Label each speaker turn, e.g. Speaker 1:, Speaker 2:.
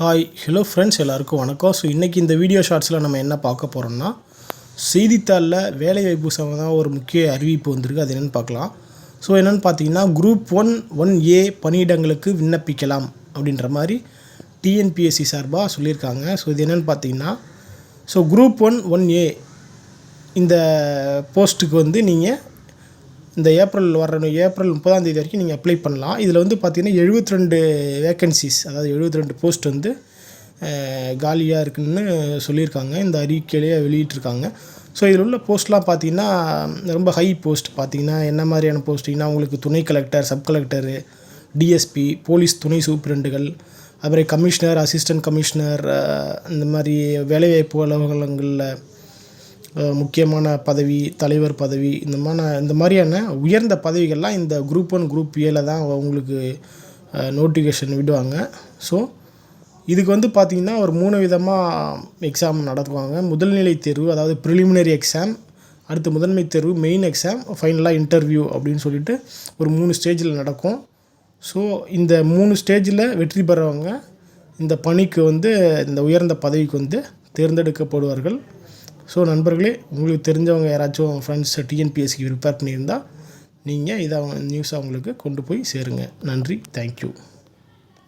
Speaker 1: Hi hello friends எல்லாருக்கும் வணக்கம். So இன்றைக்கி இந்த வீடியோ ஷார்ட்ஸில் நம்ம என்ன பார்க்க போகிறோம்னா செய்தித்தாளில் வேலைவாய்ப்பு சம்மந்தமாக ஒரு முக்கிய அறிவிப்பு வந்திருக்கு. அது என்னென்னு பார்க்கலாம். ஸோ என்னென்னு பார்த்தீங்கன்னா குரூப் ஒன் ஒன் ஏ பணியிடங்களுக்கு விண்ணப்பிக்கலாம் அப்படின்ற மாதிரி டிஎன்பிஎஸ்சி சார்பாக சொல்லியிருக்காங்க. ஸோ இது என்னென்னு பார்த்தீங்கன்னா so group one one A இந்த போஸ்ட்டுக்கு வந்து நீங்கள் இந்த ஏப்ரல் வர ஏப்ரல் முப்பதாம் தேதி வரைக்கும் நீங்கள் அப்ளை பண்ணலாம். இதில் வந்து பார்த்தீங்கன்னா 72 ரெண்டு வேக்கன்சிஸ் அதாவது 72 ரெண்டு போஸ்ட் வந்து காலியாக இருக்குன்னு சொல்லியிருக்காங்க. இந்த அறிக்கையிலேயே வெளியிட்டிருக்காங்க. ஸோ இதில் உள்ள போஸ்ட்லாம் பார்த்தீங்கன்னா ரொம்ப ஹை போஸ்ட் பார்த்தீங்கன்னா என்ன மாதிரியான போஸ்ட்டிங்கன்னா உங்களுக்கு துணை collector sub collector DSP police துணை சூப்பரண்டுகள் அப்புறம் கமிஷனர் அசிஸ்டன்ட் கமிஷனர் இந்த மாதிரி வேலைவாய்ப்பு அலுவலகங்களில் முக்கியமான பதவி தலைவர் பதவி இந்த மாதிரி இந்த மாதிரியான உயர்ந்த பதவிகள்லாம் இந்த குரூப் ஒன் குரூப் ஏல தான் உங்களுக்கு நோட்டிஃபிகேஷன் விடுவாங்க. ஸோ இதுக்கு வந்து பார்த்திங்கன்னா ஒரு மூணு விதமாக எக்ஸாம் நடத்துவாங்க. முதல்நிலை தேர்வு அதாவது ப்ரிலிமினரி எக்ஸாம் அடுத்து முதன்மை தேர்வு மெயின் எக்ஸாம் ஃபைனலாக இன்டர்வியூ அப்படின்னு சொல்லிட்டு ஒரு மூணு ஸ்டேஜில் நடக்கும். ஸோ இந்த மூணு ஸ்டேஜில் வெற்றி பெறவங்க இந்த பணிக்கு வந்து இந்த உயர்ந்த பதவிக்கு வந்து தேர்ந்தெடுக்கப்படுவார்கள். ஸோ நண்பர்களே உங்களுக்கு தெரிஞ்சவங்க யாராச்சும் ஃப்ரெண்ட்ஸ் டிஎன்பிஎஸ்சிக்கு ப்ரிப்பேர் பண்ணியிருந்தால் நீங்கள் இதை நியூஸை அவங்களுக்கு கொண்டு போய் சேருங்க. நன்றி. தேங்க்யூ